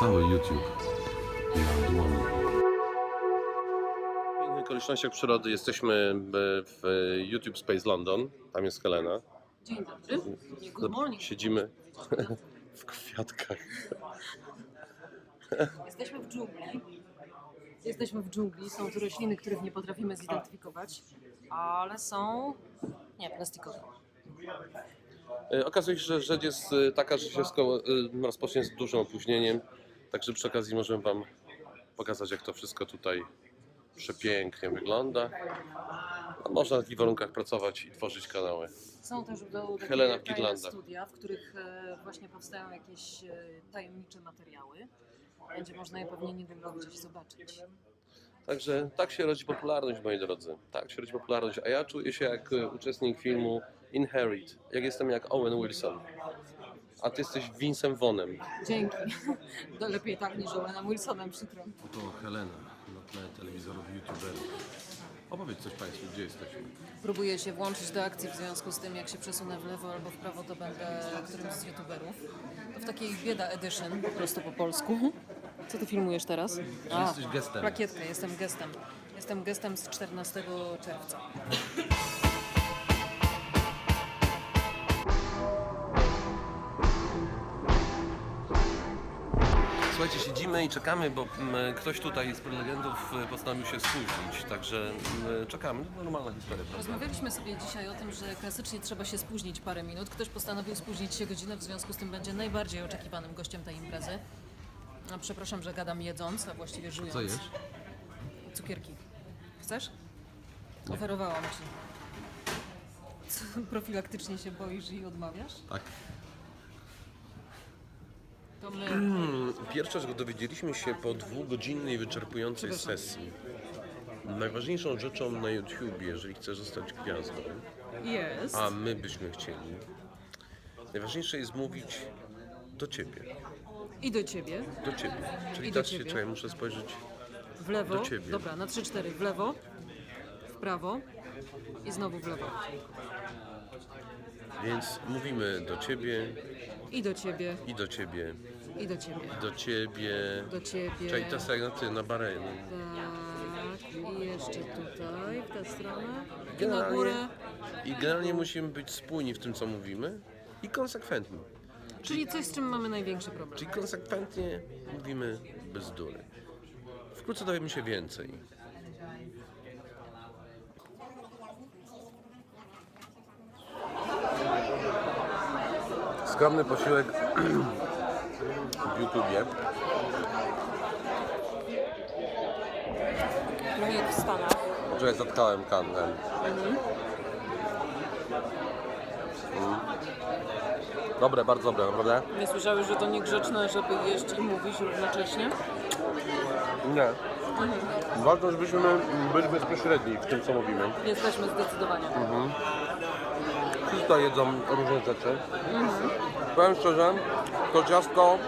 Cały YouTube na dłoni. W innych okolicznościach przyrody jesteśmy w, w YouTube Space London. Tam jest Helena. Dzień dobry. Good morning. Siedzimy w kwiatkach. Jesteśmy w dżungli. Jesteśmy w dżungli. Są tu rośliny, których nie potrafimy zidentyfikować, ale są nie plastikowe. E, Okazuje się, że rzecz jest e, taka, że się e, rozpocznie z dużym opóźnieniem. Także przy okazji możemy Wam pokazać, jak to wszystko tutaj przepięknie wygląda. A można w takich warunkach pracować i tworzyć kanały. Są też do takie Helena w tajne studia, w których e, właśnie powstają jakieś e, tajemnicze materiały. Będzie można je pewnie niedługo gdzieś zobaczyć. Także tak się rodzi popularność, moi drodzy. Tak się rodzi popularność. A ja czuję się jak e, uczestnik filmu Inherit. Jak jestem jak Owen Wilson. A ty jesteś Vincem Vonem. Dzięki. To lepiej tak niż Owenem Wilsonem, przykro. Oto Helena na tle telewizorów youtuberów. Opowiedz coś Państwu, gdzie jesteśmy. Próbuję się włączyć do akcji w związku z tym, jak się przesunę w lewo albo w prawo, to będę którymś z youtuberów. To w takiej bieda edition, po prostu po polsku. Co ty filmujesz teraz? jesteś gestem. Plakietkę, jestem gestem. Jestem gestem z 14 czerwca. Słuchajcie, siedzimy i czekamy, bo mm, ktoś tutaj z prelegentów e, postanowił się spóźnić. Także mm, czekamy. To Normalna historia, prawda? Rozmawialiśmy sobie dzisiaj o tym, że klasycznie trzeba się spóźnić parę minut. Ktoś postanowił spóźnić się godzinę, w związku z tym będzie najbardziej oczekiwanym gościem tej imprezy. A przepraszam, że gadam jedząc, a właściwie żując. Co jesz? Cukierki. Chcesz? Oferowałam ci. Co, profilaktycznie się boisz i odmawiasz? Tak. To my. Mm, Pierwsza rzecz, dowiedzieliśmy się po dwugodzinnej, wyczerpującej sesji. Najważniejszą rzeczą na YouTubie, jeżeli chcesz zostać gwiazdą, Jest. a my byśmy chcieli, najważniejsze jest mówić do ciebie. I do ciebie. Do ciebie. Czyli I do się ciebie. czekaj, muszę spojrzeć. W lewo. Do ciebie. Dobra, na 3-4. W lewo. W prawo. I znowu w lewo. Więc mówimy do ciebie I do ciebie. i do ciebie, I do ciebie. do ciebie. Do ciebie. Czyli to jest jak na ty, na barę. Tak. I jeszcze tutaj, w tę stronę. I na Generalnie- górę. I generalnie musimy być spójni w tym, co mówimy i konsekwentni. Czyli coś, z czym mamy największy problem. Czyli konsekwentnie mówimy bzdury. Wkrótce dowiemy się więcej. Skromny posiłek w YouTubie. Projekt w Stanach. Wczoraj zatkałem kanwę. Mm. Dobre, bardzo dobre, naprawdę. Nie słyszałeś, że to niegrzeczne, żeby jeść i mówić równocześnie? Nie. Ważne, żebyśmy byli bezpośredni w tym, co mówimy. Jesteśmy zdecydowanie. Wszyscy tutaj jedzą różne rzeczy. Powiem szczerze, to ciasto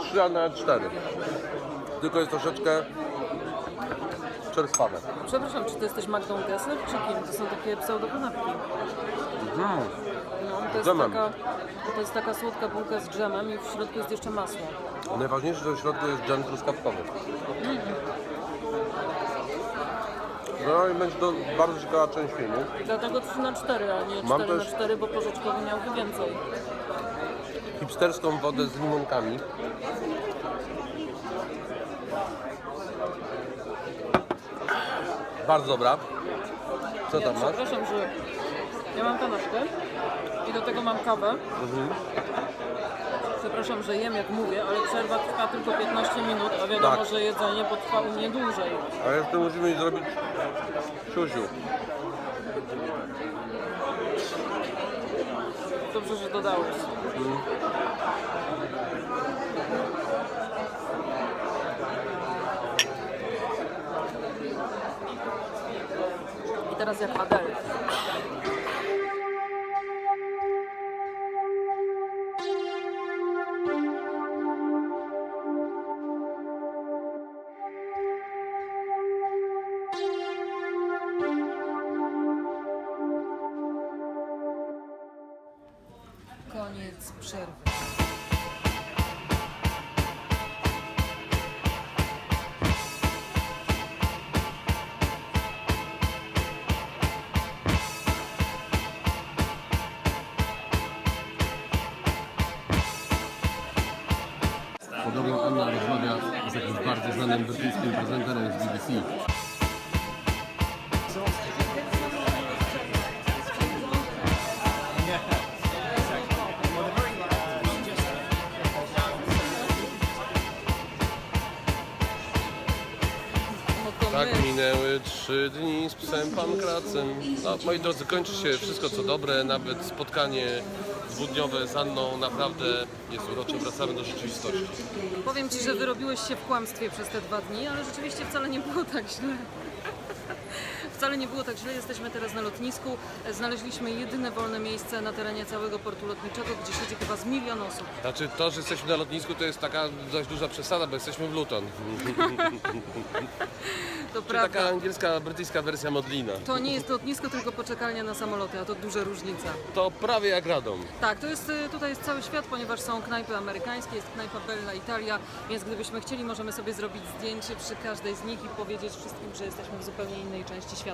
3, a nawet 4. Tylko jest troszeczkę czerstwawe. Przepraszam, czy to jesteś Magdą Gessler, czy kim? To są takie pseudokanapki. No, to jest, Dżemem. taka, to jest taka słodka bułka z dżemem i w środku jest jeszcze masło. Najważniejsze, że w środku jest dżem truskawkowy. No i będzie to bardzo ciekawa część filmu. Dlatego 3 na 4, a nie 4 Mam na też- 4, bo porzeczkowy miałby więcej. Hipsterską wodę z limonkami. Bardzo dobra. Co tam masz? przepraszam, że ja mam kanapkę i do tego mam kawę. Mhm. Przepraszam, że jem jak mówię, ale przerwa trwa tylko 15 minut, a wiadomo, Tak. że jedzenie potrwa u mnie dłużej. A jeszcze musimy zrobić siusiu. Dobrze, że dodałeś. I teraz jak Adele. z przerwy. Podobno Anna rozmawia z jakimś bardzo znanym brytyjskim prezenterem z BBC. Tak minęły trzy dni z psem Pankracem. No, moi drodzy, kończy się wszystko co dobre, nawet spotkanie dwudniowe z Anną naprawdę jest urocze. Wracamy do rzeczywistości. Powiem Ci, że wyrobiłeś się w kłamstwie przez te dwa dni, ale rzeczywiście wcale nie było tak źle. Wcale nie było tak źle. Jesteśmy teraz na lotnisku. Znaleźliśmy jedyne wolne miejsce na terenie całego portu lotniczego, gdzie siedzi chyba z milion osób. Znaczy to, że jesteśmy na lotnisku to jest taka dość duża przesada, bo jesteśmy w Luton. To Czyli prawda. taka angielska, brytyjska wersja Modlina. To nie jest lotnisko, tylko poczekalnia na samoloty, a to duża różnica. To prawie jak Radom. Tak, to jest, y, tutaj jest cały świat, ponieważ są knajpy amerykańskie, jest knajpa Bella Italia, więc gdybyśmy chcieli, możemy sobie zrobić zdjęcie przy każdej z nich i powiedzieć wszystkim, że jesteśmy w zupełnie innej części świata.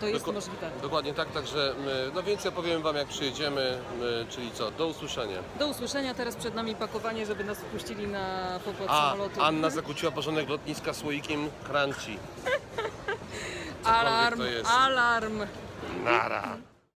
To jest Doko- możliwe. Dokładnie tak, także no więcej opowiem Wam jak przyjedziemy, my, czyli co, do usłyszenia. Do usłyszenia, teraz przed nami pakowanie, żeby nas wpuścili na pokład A, samolotu. Anna zakłóciła porządek lotniska słoikiem crunchy. alarm, alarm! Nara.